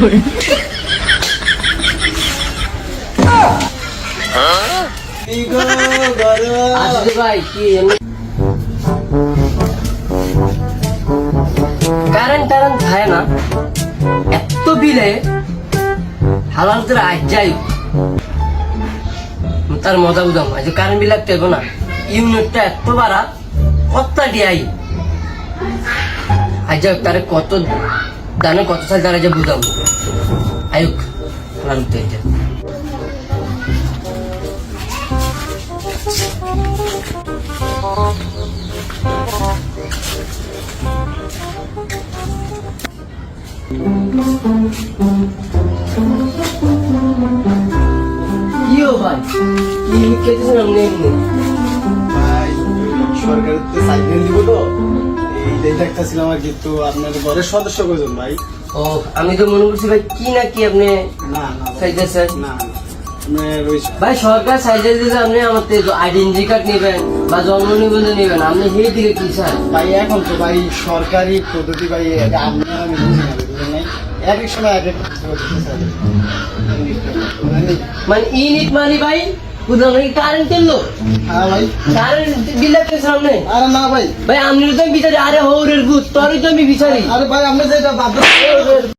ভাই তার মজা বুঝাম আজ কারেন্ট বিল লাগতে না। ইউনিটটা এত বাড়া, কতটা ডিআই আজ তারে কত দানে কত সাল তারা যে বুঝাম আয়ুক হালাল উঠতে এটা। কিও ভাই কি খেতেছেন আপনি এমনি ভাই, সরকারের তো সাইকেল দিব তো। এইটাই দেখতেছিলাম আর কি আপনার ঘরের সদস্য কজন ভাই? ও আমি তো মনে করছি ভাই কি না কি আপনি না না ভাই, না সরকার সাইজে দিতে আপনি আমার আইডেন্টি কার্ড নেবেন বা জন্ম নিবন্ধন নেবেন আপনি সেই দিকে কি চান? ভাই এখন তো ভাই সরকারি পদ্ধতি ভাই আপনি আমি বুঝি না এক এক সময় এক এক মানে, মানে ইউনিট মানি ভাই? হ্যাঁ আরে না ভাই। ভাই আপনি তো আমি বিচারি আরে হৌরের গুত তোর তো আমি বিচারি। আরে ভাই যেটা বাদ